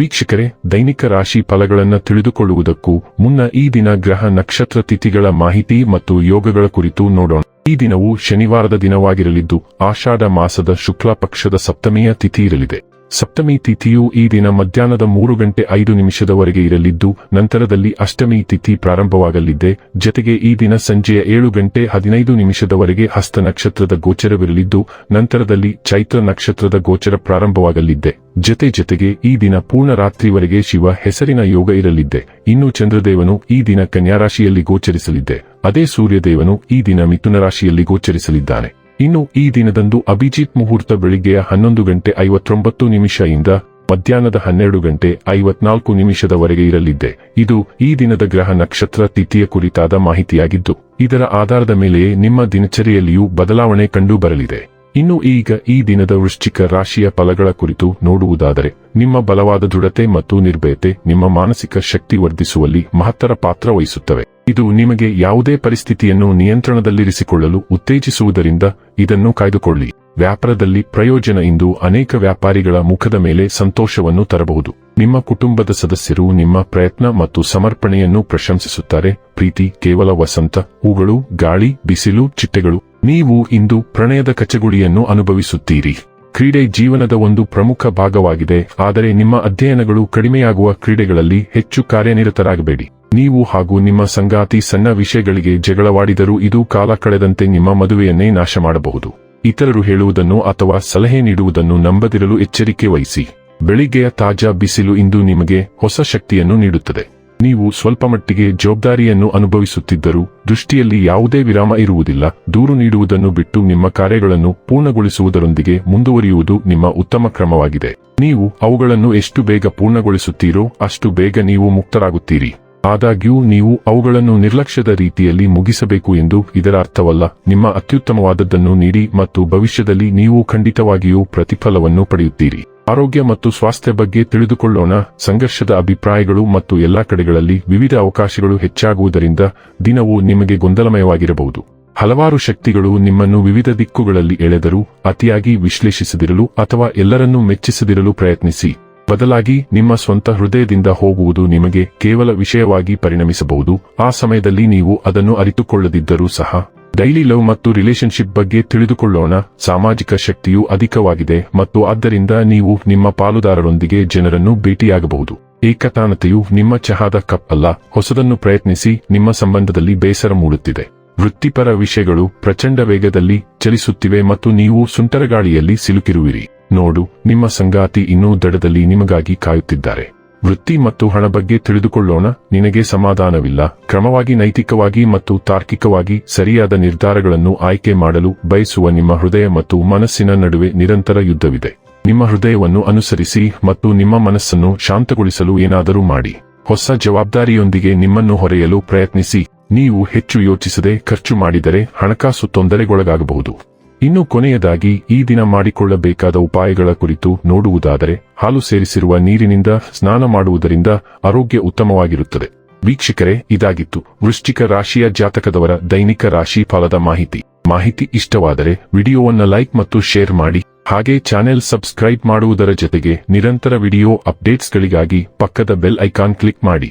ವೀಕ್ಷಕರೇ, ದೈನಿಕ ರಾಶಿ ಫಲಗಳನ್ನು ತಿಳಿದುಕೊಳ್ಳುವುದಕ್ಕೂ ಮುನ್ನ ಈ ದಿನ ಗ್ರಹ ನಕ್ಷತ್ರ ತಿಥಿಗಳ ಮಾಹಿತಿ ಮತ್ತು ಯೋಗಗಳ ಕುರಿತು ನೋಡೋಣ. ಈ ದಿನವು ಶನಿವಾರದ ದಿನವಾಗಿರಲಿದ್ದು, ಆಷಾಢ ಮಾಸದ ಶುಕ್ಲ ಪಕ್ಷದ ಸಪ್ತಮಿಯ ತಿಥಿ ಇರಲಿದೆ. ಸಪ್ತಮಿ ತಿಥಿಯು ಈ ದಿನ ಮಧ್ಯಾಹ್ನದ ಮೂರು ಗಂಟೆ ಐದು ನಿಮಿಷದವರೆಗೆ ಇರಲಿದ್ದು, ನಂತರದಲ್ಲಿ ಅಷ್ಟಮಿ ತಿಥಿ ಪ್ರಾರಂಭವಾಗಲಿದೆ. ಜತೆಗೆ ಈ ದಿನ ಸಂಜೆಯ ಏಳು ಗಂಟೆ ಹದಿನೈದು ನಿಮಿಷದವರೆಗೆ ಹಸ್ತ ನಕ್ಷತ್ರದ ಗೋಚರವಿರಲಿದ್ದು, ನಂತರದಲ್ಲಿ ಚೈತ್ರ ನಕ್ಷತ್ರದ ಗೋಚರ ಪ್ರಾರಂಭವಾಗಲಿದೆ. ಜತೆ ಜತೆಗೆ ಈ ದಿನ ಪೂರ್ಣ ರಾತ್ರಿವರೆಗೆ ಶಿವ ಹೆಸರಿನ ಯೋಗ ಇರಲಿದ್ದೆ ಇನ್ನು ಚಂದ್ರದೇವನು ಈ ದಿನ ಕನ್ಯಾರಾಶಿಯಲ್ಲಿ ಗೋಚರಿಸಲಿದ್ದೆ ಅದೇ ಸೂರ್ಯದೇವನು ಈ ದಿನ ಮಿಥುನ ರಾಶಿಯಲ್ಲಿ ಗೋಚರಿಸಲಿದ್ದಾನೆ. ಇನ್ನು ಈ ದಿನದಂದು ಅಭಿಜಿತ್ ಮುಹೂರ್ತ ಬೆಳಿಗ್ಗೆಯ ಹನ್ನೊಂದು ಗಂಟೆ ಐವತ್ತೊಂಬತ್ತು ನಿಮಿಷದಿಂದ ಮಧ್ಯಾಹ್ನದ ಹನ್ನೆರಡು ಗಂಟೆ ಐವತ್ನಾಲ್ಕು ನಿಮಿಷದವರೆಗೆ ಇರಲಿದೆ ಇದು ಈ ದಿನದ ಗ್ರಹ ನಕ್ಷತ್ರ ತಿಥಿಯ ಕುರಿತಾದ ಮಾಹಿತಿಯಾಗಿದ್ದು, ಇದರ ಆಧಾರದ ಮೇಲೆಯೇ ನಿಮ್ಮ ದಿನಚರಿಯಲ್ಲಿಯೂ ಬದಲಾವಣೆ ಕಂಡು ಬರಲಿದೆ ಇನ್ನು ಈಗ ಈ ದಿನದ ವೃಶ್ಚಿಕ ರಾಶಿಯ ಫಲಗಳ ಕುರಿತು ನೋಡುವುದಾದರೆ, ನಿಮ್ಮ ಬಲವಾದ ದೃಢತೆ ಮತ್ತು ನಿರ್ಭಯತೆ ನಿಮ್ಮ ಮಾನಸಿಕ ಶಕ್ತಿ ವರ್ಧಿಸುವಲ್ಲಿ ಮಹತ್ತರ ಪಾತ್ರ ವಹಿಸುತ್ತವೆ. ಇದು ನಿಮಗೆ ಯಾವುದೇ ಪರಿಸ್ಥಿತಿಯನ್ನು ನಿಯಂತ್ರಣದಲ್ಲಿರಿಸಿಕೊಳ್ಳಲು ಉತ್ತೇಜಿಸುವುದರಿಂದ ಇದನ್ನು ಕಾಯ್ದುಕೊಳ್ಳಿ. ವ್ಯಾಪಾರದಲ್ಲಿ ಪ್ರಯೋಜನ ಇಂದು ಅನೇಕ ವ್ಯಾಪಾರಿಗಳ ಮುಖದ ಮೇಲೆ ಸಂತೋಷವನ್ನು ತರಬಹುದು. ನಿಮ್ಮ ಕುಟುಂಬದ ಸದಸ್ಯರು ನಿಮ್ಮ ಪ್ರಯತ್ನ ಮತ್ತು ಸಮರ್ಪಣೆಯನ್ನು ಪ್ರಶಂಸಿಸುತ್ತಾರೆ. ಪ್ರೀತಿ ಕೇವಲ ವಸಂತ, ಹೂಗಳು, ಗಾಳಿ, ಬಿಸಿಲು, ಚಿಟ್ಟೆಗಳು. ನೀವು ಇಂದು ಪ್ರಣಯದ ಕಚಗುಡಿಯನ್ನು ಅನುಭವಿಸುತ್ತೀರಿ. ಕ್ರೀಡೆ ಜೀವನದ ಒಂದು ಪ್ರಮುಖ ಭಾಗವಾಗಿದೆ. ಆದರೆ ನಿಮ್ಮ ಅಧ್ಯಯನಗಳು ಕಡಿಮೆಯಾಗುವ ಕ್ರೀಡೆಗಳಲ್ಲಿ ಹೆಚ್ಚು ಕಾರ್ಯನಿರತರಾಗಬೇಡಿ. ನೀವು ಹಾಗೂ ನಿಮ್ಮ ಸಂಗಾತಿ ಸಣ್ಣ ವಿಷಯಗಳಿಗೆ ಜಗಳವಾಡಿದರೂ ಇದು ಕಾಲ ಕಳೆದಂತೆ ನಿಮ್ಮ ಮದುವೆಯನ್ನೇ ನಾಶ ಮಾಡಬಹುದು. ಇತರರು ಹೇಳುವುದನ್ನು ಅಥವಾ ಸಲಹೆ ನೀಡುವುದನ್ನು ನಂಬದಿರಲು ಎಚ್ಚರಿಕೆ ವಹಿಸಿ. ಬೆಳಿಗ್ಗೆಯ ತಾಜಾ ಬಿಸಿಲು ಇಂದು ನಿಮಗೆ ಹೊಸ ಶಕ್ತಿಯನ್ನು ನೀಡುತ್ತದೆ. ನೀವು ಸ್ವಲ್ಪ ಮಟ್ಟಿಗೆ ಜವಾಬ್ದಾರಿಯನ್ನು ಅನುಭವಿಸುತ್ತಿದ್ದರೂ, ದೃಷ್ಟಿಯಲ್ಲಿ ಯಾವುದೇ ವಿರಾಮ ಇರುವುದಿಲ್ಲ. ದೂರು ನೀಡುವುದನ್ನು ಬಿಟ್ಟು ನಿಮ್ಮ ಕಾರ್ಯಗಳನ್ನು ಪೂರ್ಣಗೊಳಿಸುವುದರೊಂದಿಗೆ ಮುಂದುವರಿಯುವುದು ನಿಮ್ಮ ಉತ್ತಮ ಕ್ರಮವಾಗಿದೆ. ನೀವು ಅವುಗಳನ್ನು ಎಷ್ಟು ಬೇಗ ಪೂರ್ಣಗೊಳಿಸುತ್ತೀರೋ ಅಷ್ಟು ಬೇಗ ನೀವು ಮುಕ್ತರಾಗುತ್ತೀರಿ. ಆದಾಗ್ಯೂ, ನೀವು ಅವುಗಳನ್ನು ನಿರ್ಲಕ್ಷ್ಯದ ರೀತಿಯಲ್ಲಿ ಮುಗಿಸಬೇಕು ಎಂದು ಇದರ ಅರ್ಥವಲ್ಲ. ನಿಮ್ಮ ಅತ್ಯುತ್ತಮವಾದದ್ದನ್ನು ನೀಡಿ ಮತ್ತು ಭವಿಷ್ಯದಲ್ಲಿ ನೀವು ಖಂಡಿತವಾಗಿಯೂ ಪ್ರತಿಫಲವನ್ನು ಪಡೆಯುತ್ತೀರಿ. ಆರೋಗ್ಯ ಮತ್ತು ಸ್ವಾಸ್ಥ್ಯ ಬಗ್ಗೆ ತಿಳಿದುಕೊಳ್ಳೋಣ. ಸಂಘರ್ಷದ ಅಭಿಪ್ರಾಯಗಳು ಮತ್ತು ಎಲ್ಲಾ ಕಡೆಗಳಲ್ಲಿ ವಿವಿಧ ಅವಕಾಶಗಳು ಹೆಚ್ಚಾಗುವುದರಿಂದ ದಿನವು ನಿಮಗೆ ಗೊಂದಲಮಯವಾಗಿರಬಹುದು. ಹಲವಾರು ಶಕ್ತಿಗಳು ನಿಮ್ಮನ್ನು ವಿವಿಧ ದಿಕ್ಕುಗಳಲ್ಲಿ ಎಳೆದರು, ಅತಿಯಾಗಿ ವಿಶ್ಲೇಷಿಸದಿರಲು ಅಥವಾ ಎಲ್ಲರನ್ನೂ ಮೆಚ್ಚಿಸದಿರಲು ಪ್ರಯತ್ನಿಸಿ. ಬದಲಾಗಿ, ನಿಮ್ಮ ಸ್ವಂತ ಹೃದಯದಿಂದ ಹೋಗುವುದು ನಿಮಗೆ ಕೇವಲ ವಿಷಯವಾಗಿ ಪರಿಣಮಿಸಬಹುದು. ಆ ಸಮಯದಲ್ಲಿ ನೀವು ಅದನ್ನು ಅರಿತುಕೊಳ್ಳದಿದ್ದರೂ ಸಹ ಡೈಲಿ ಲವ್ ಮತ್ತು ರಿಲೇಶನ್ಶಿಪ್ ಬಗ್ಗೆ ತಿಳಿದುಕೊಳ್ಳೋಣ. ಸಾಮಾಜಿಕ ಶಕ್ತಿಯು ಅಧಿಕವಾಗಿದೆ ಮತ್ತು ಆದ್ದರಿಂದ ನೀವು ನಿಮ್ಮ ಪಾಲುದಾರರೊಂದಿಗೆ ಜನರನ್ನು ಭೇಟಿಯಾಗಬಹುದು. ಏಕತಾನತೆಯು ನಿಮ್ಮ ಚಹಾದ ಕಪ್ ಅಲ್ಲ, ಹೊಸದನ್ನು ಪ್ರಯತ್ನಿಸಿ, ನಿಮ್ಮ ಸಂಬಂಧದಲ್ಲಿ ಬೇಸರ ಮೂಡುತ್ತಿದೆ. ವೃತ್ತಿಪರ ವಿಷಯಗಳು ಪ್ರಚಂಡ ವೇಗದಲ್ಲಿ ಚಲಿಸುತ್ತಿವೆ ಮತ್ತು ನೀವು ಸುಂಟರಗಾಳಿಯಲ್ಲಿ ಸಿಲುಕಿರುವಿರಿ. ನೋಡು, ನಿಮ್ಮ ಸಂಗಾತಿ ಇನ್ನೂ ದಡದಲ್ಲಿ ನಿಮಗಾಗಿ ಕಾಯುತ್ತಿದ್ದಾರೆ. ವೃತ್ತಿ ಮತ್ತು ಹಣ ಬಗ್ಗೆ ತಿಳಿದುಕೊಳ್ಳೋಣ. ನಿನಗೆ ಸಮಾಧಾನವಿಲ್ಲ. ಕ್ರಮವಾಗಿ ನೈತಿಕವಾಗಿ ಮತ್ತು ತಾರ್ಕಿಕವಾಗಿ ಸರಿಯಾದ ನಿರ್ಧಾರಗಳನ್ನು ಆಯ್ಕೆ ಮಾಡಲು ಬಯಸುವ ನಿಮ್ಮ ಹೃದಯ ಮತ್ತು ಮನಸ್ಸಿನ ನಡುವೆ ನಿರಂತರ ಯುದ್ಧವಿದೆ. ನಿಮ್ಮ ಹೃದಯವನ್ನು ಅನುಸರಿಸಿ ಮತ್ತು ನಿಮ್ಮ ಮನಸ್ಸನ್ನು ಶಾಂತಗೊಳಿಸಲು ಏನಾದರೂ ಮಾಡಿ. ಹೊಸ ಜವಾಬ್ದಾರಿಯೊಂದಿಗೆ ನಿಮ್ಮನ್ನು ಹೊರೆಯಲು ಪ್ರಯತ್ನಿಸಿ. ನೀವು ಹೆಚ್ಚು ಯೋಚಿಸದೆ ಖರ್ಚು ಮಾಡಿದರೆ ಹಣಕಾಸು ತೊಂದರೆಗೊಳಗಾಗಬಹುದು. ಇನ್ನು ಕೊನೆಯದಾಗಿ ಈ ದಿನ ಮಾಡಿಕೊಳ್ಳಬೇಕಾದ ಉಪಾಯಗಳ ಕುರಿತು ನೋಡುವುದಾದರೆ ಹಾಲು ಸೇರಿಸಿರುವ ನೀರಿನಿಂದ ಸ್ನಾನ ಮಾಡುವುದರಿಂದ ಆರೋಗ್ಯ ಉತ್ತಮವಾಗಿರುತ್ತದೆ. ವೀಕ್ಷಕರೇ, ಇದಾಗಿತ್ತು ವೃಶ್ಚಿಕ ರಾಶಿಯ ಜಾತಕದವರ ದೈನಿಕ ರಾಶಿ ಫಲದ ಮಾಹಿತಿ. ಮಾಹಿತಿ ಇಷ್ಟವಾದರೆ ವಿಡಿಯೋವನ್ನ ಲೈಕ್ ಮತ್ತು ಶೇರ್ ಮಾಡಿ, ಹಾಗೆ ಚಾನೆಲ್ ಸಬ್ಸ್ಕ್ರೈಬ್ ಮಾಡುವುದರ ಜೊತೆಗೆ ನಿರಂತರ ವಿಡಿಯೋ ಅಪ್ಡೇಟ್ಸ್ಗಳಿಗಾಗಿ ಪಕ್ಕದ ಬೆಲ್ ಐಕಾನ್ ಕ್ಲಿಕ್ ಮಾಡಿ.